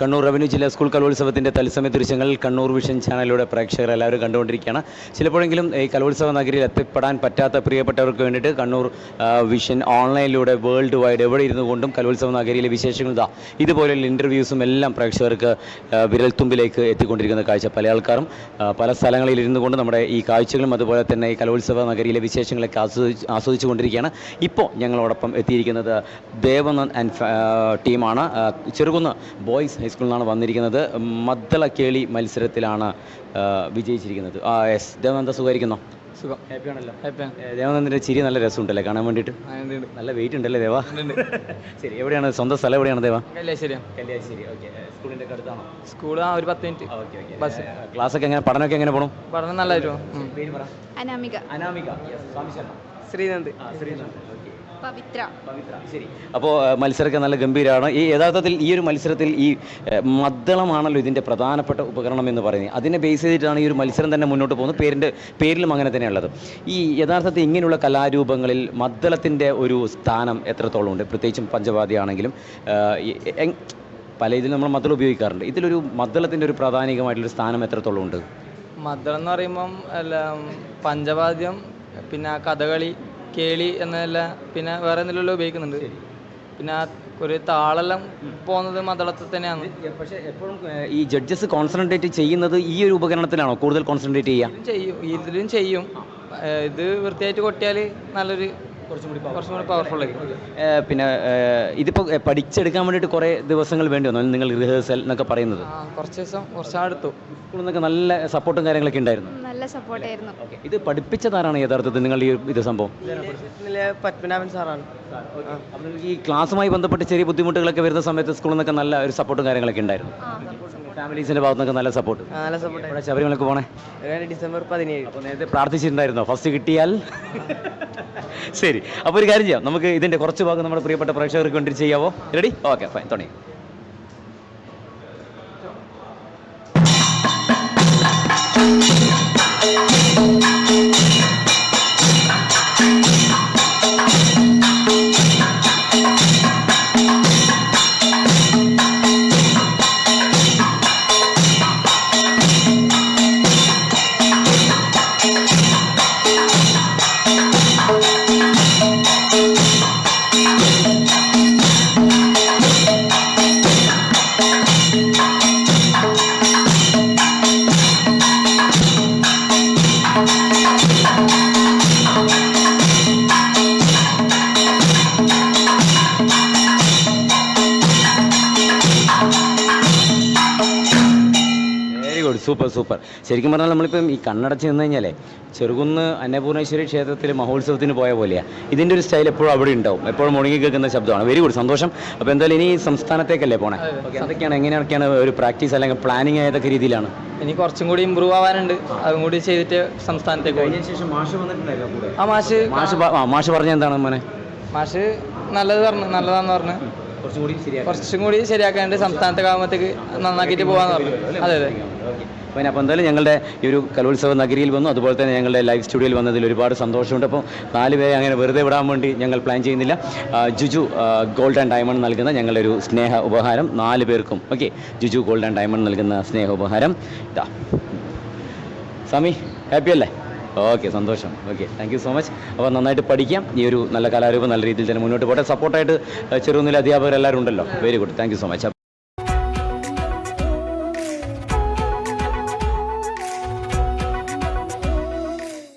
Kannur revenue ജില്ലാ school കലോത്സവത്തിന്റെ തത്സമയ ദൃശ്യങ്ങൾ കണ്ണൂർ വിഷൻ ചാനലിലൂടെ പ്രേക്ഷകർ എല്ലാവരും കണ്ടുകൊണ്ടിരിക്കുകയാണ്. ചിലപ്പോഴെങ്കിലും ഈ കലോത്സവ നഗരിയിൽ എത്തിപ്പെടാൻ പറ്റാത്ത പ്രിയപ്പെട്ടവർക്ക് വേണ്ടിയിട്ട് കണ്ണൂർ വിഷൻ ഓൺലൈനിലൂടെ വേൾഡ് വൈഡ് എവിടെ ഇരുന്നു കൊണ്ടും കലോത്സവ നഗരിയിലെ വിശേഷങ്ങൾ ഇതാ ഇതുപോലെയുള്ള ഇന്റർവ്യൂസും എല്ലാം പ്രേക്ഷകർക്ക് വിരൽത്തുമ്പിലേക്ക് എത്തിക്കൊണ്ടിരിക്കുന്ന കാഴ്ച പല ആൾക്കാരും പല സ്ഥലങ്ങളിൽ ഇരുന്നു കൊണ്ട് നമ്മുടെ ഈ കാഴ്ചകളും അതുപോലെ തന്നെ ഈ കലോത്സവ നഗരിയിലെ വിശേഷങ്ങളൊക്കെ ആസ്വദിച്ച് ആസ്വദിച്ചു കൊണ്ടിരിക്കുകയാണ്. ഇപ്പോൾ ഞങ്ങളോടൊപ്പം എത്തിയിരിക്കുന്നത് ദേവനന്ദ് ആൻഡ് ടീമാണ്. ചെറുകുന്ന് ബോയ്സ് ഹൈസ്കൂളിൽ നിന്നാണ് വന്നിരിക്കുന്നത്. മദ്ദളക്കേളി മത്സരത്തിലാണ് വിജയിച്ചിരിക്കുന്നത്. ആ യെസ്. ദേവനന്ദ സുഖമായിരിക്കുന്നോ? സുഖം. ഹാപ്പി ഹാപ്പിയാണല്ലോ. ഹാപ്പിയാണ്. ദേവനന്ദന്റെ ചിരി നല്ല രസമുണ്ടല്ലേ? കാണാൻ വേണ്ടിയിട്ട്. നല്ല വെയിറ്റ് ഉണ്ടല്ലേ ദേവ? ശരി എവിടെയാണ്? സ്വന്തം സ്ഥലം എവിടെയാണ് ദേവ? കല്യാശ്ശേരി കല്യാശ്ശേരി. ഓക്കെ. സ്കൂളിന്റെ അടുത്താണോ? സ്കൂൾ ആ ഒരു പത്ത് മിനിറ്റ്. Okay okay. ബസ്. ക്ലാസ്സൊക്കെ എങ്ങനെ? പഠനമൊക്കെ എങ്ങനെ പോകണം പഠനം നല്ലതായിരുന്നു ഉം. പേര് പറ. അനാമിക. അനാമിക. ശ്രീനന്ദ്. ആ ശ്രീനന്ദ്. ഓക്കെ. പവിത്ര. പവിത്ര ശരി. അപ്പോൾ മത്സരമൊക്കെ നല്ല ഗംഭീരമാണ്. ഈ യഥാർത്ഥത്തിൽ ഈ ഒരു മത്സരത്തിൽ ഈ മദ്ദളമാണല്ലോ ഇതിന്റെ പ്രധാനപ്പെട്ട ഉപകരണം എന്ന് പറയുന്നത്. അതിനെ ബേസ് ചെയ്തിട്ടാണ് ഈ ഒരു മത്സരം തന്നെ മുന്നോട്ട് പോകുന്നത്. പേരിന്റെ പേരിലും അങ്ങനെ തന്നെയുള്ളത് ഈ യഥാർത്ഥത്തിൽ ഇങ്ങനെയുള്ള കലാരൂപങ്ങളിൽ മദ്ദളത്തിന്റെ ഒരു സ്ഥാനം എത്രത്തോളം ഉണ്ട്? പ്രത്യേകിച്ചും പഞ്ചവാദിയാണെങ്കിലും പല ഇതിലും നമ്മൾ മദ്ദളം ഉപയോഗിക്കാറുണ്ട്. ഇതിലൊരു മദ്ദളത്തിന്റെ ഒരു പ്രാധാനികമായിട്ടുള്ള സ്ഥാനം എത്രത്തോളം ഉണ്ട്? മദ്ദളം എന്ന് പറയുമ്പം എല്ലാം പഞ്ചവാദ്യം പിന്നെ കഥകളി കേളി എന്നല്ല പിന്നെ വേറെ എന്തെങ്കിലും ഉപയോഗിക്കുന്നുണ്ട്. പിന്നെ ആ ഒരു താളെല്ലാം പോകുന്നത് മതളത്തിൽ തന്നെയാണ്. പക്ഷേ എപ്പോഴും ഈ ജഡ്ജസ് കോൺസെൻട്രേറ്റ് ചെയ്യുന്നത് ഈ ഒരു ഉപകരണത്തിലാണോ? കൂടുതൽ കോൺസെൻട്രേറ്റ് ചെയ്യുക? ചെയ്യും. ഇതിലും ചെയ്യും. ഇത് വൃത്തിയായിട്ട് കൊട്ടിയാൽ നല്ലൊരു കുറച്ചും കൂടി കുറച്ചും കൂടി പവർഫുൾ ആയിരിക്കും. പിന്നെ ഇതിപ്പോ ഇതിപ്പോൾ പഠിച്ചെടുക്കാൻ വേണ്ടിയിട്ട് കുറേ ദിവസങ്ങൾ വേണ്ടി വന്നു. നിങ്ങൾ റിഹേഴ്സൽ എന്നൊക്കെ പറയുന്നത്. കുറച്ച് ദിവസം കുറച്ചാടുത്തു സ്കൂളിൽ നിന്നൊക്കെ നല്ല സപ്പോർട്ടും കാര്യങ്ങളൊക്കെ ഉണ്ടായിരുന്നു. നല്ല സപ്പോർട്ടായിരുന്നു. ആയിരുന്നു ഇത് പഠിപ്പിച്ചതാരാണ് യഥാർത്ഥത്തിൽ നിങ്ങൾ ഈ ഇത് സംഭവം? പത്മനാഭൻ സാറാണ്. ഈ ക്ലാസ്സുമായി ബന്ധപ്പെട്ട് ചെറിയ ബുദ്ധിമുട്ടുകളൊക്കെ വരുന്ന സമയത്ത് സ്കൂളിൽ നിന്നൊക്കെ നല്ല ഒരു സപ്പോർട്ടും കാര്യങ്ങളൊക്കെ ഉണ്ടായിരുന്നു. ഫാമിലീസിന്റെ ഭാഗത്തുനിന്നൊക്കെ നല്ല സപ്പോർട്ട്. നല്ല സപ്പോർട്ട് ശബരിമലക്ക് പോണേ? ഡിസംബർ പതിനേഴ്. അപ്പോൾ നേരത്തെ പ്രാർത്ഥിച്ചിട്ടുണ്ടായിരുന്നോ? ഫസ്റ്റ് കിട്ടിയാൽ? ശരി. അപ്പോൾ ഒരു കാര്യം ചെയ്യാം. നമുക്ക് ഇതിന്റെ കുറച്ച് ഭാഗം നമ്മുടെ പ്രിയപ്പെട്ട പ്രേക്ഷകർക്ക് വേണ്ടി ചെയ്യാവോ? റെഡി ഓക്കെ ഫൈൻ തുടങ്ങി. Good super super. ശരിക്കും പറഞ്ഞാൽ നമ്മളിപ്പം ഈ കണ്ണടച്ച് നിന്ന് കഴിഞ്ഞാലേ ചെറുകുന്ന് അന്നപൂർണേശ്വരി ക്ഷേത്രത്തിൽ മഹോത്സവത്തിന് പോയ പോലെയാണ് ഇതിന്റെ ഒരു സ്റ്റൈൽ എപ്പോഴും അവിടെ ഉണ്ടാവും. എപ്പോഴും മുടങ്ങി കേൾക്കുന്ന ശബ്ദമാണ്. വെരി ഗുഡ് സന്തോഷം. അപ്പോൾ എന്തായാലും ഇനി സംസ്ഥാനത്തേക്കല്ലേ പോണേ? അതൊക്കെയാണ് എന്തൊക്കെയാണ് എങ്ങനെയൊക്കെയാണ് ഒരു പ്രാക്ടീസ് അല്ലെങ്കിൽ പ്ലാനിങ് ഏതൊക്കെ രീതിയിലാണ്? ഇനി കുറച്ചും കൂടി ഇമ്പ്രൂവ് ആവാനുണ്ട്. അതും കൂടി ചെയ്തിട്ട് സംസ്ഥാനത്തേക്ക് ആ മാഷ് മാഷ് മാഷ് പറഞ്ഞ എന്താണ് മോനെ? മാഷ് നല്ലത് പറഞ്ഞു നല്ലതാന്ന് പറഞ്ഞു. കുറച്ചും കൂടി ശരിയാക്കി കുറച്ചും കൂടി ശരിയാക്കാണ്ട് സംസ്ഥാനത്തെ കാമത്തേക്ക് നന്നാക്കിയിട്ട് പോകാന്ന് പറഞ്ഞു. അതെ അതെ. പിന്നെ അപ്പോൾ എന്തായാലും ഞങ്ങളുടെ ഈ ഒരു കലോത്സവ നഗരിയിൽ വന്നു. അതുപോലെ തന്നെ ഞങ്ങളുടെ ലൈവ് സ്റ്റുഡിയോയിൽ വന്നതിൽ ഒരുപാട് സന്തോഷമുണ്ട്. അപ്പോൾ നാല് പേരെ അങ്ങനെ വെറുതെ വിടാൻ വേണ്ടി ഞങ്ങൾ പ്ലാൻ ചെയ്യുന്നില്ല. ജുജു ഗോൾഡ് ആൻഡ് ഡയമണ്ട് നൽകുന്ന ഞങ്ങളുടെ ഒരു സ്നേഹ ഉപഹാരം നാല് പേർക്കും. Okay. Juju gold and diamond നൽകുന്ന സ്നേഹ ഉപഹാരം. ഇതാ. സ്വാമി ഹാപ്പി അല്ലേ? ഓക്കെ സന്തോഷം. Okay thank you so much അപ്പോൾ നന്നായിട്ട് പഠിക്കാം. ഈ ഒരു നല്ല കലാരൂപം നല്ല രീതിയിൽ തന്നെ മുന്നോട്ട് പോട്ടെ. സപ്പോർട്ടായിട്ട് ചെറുനില അധ്യാപകരെല്ലാവരും ഉണ്ടല്ലോ. Very good thank you so much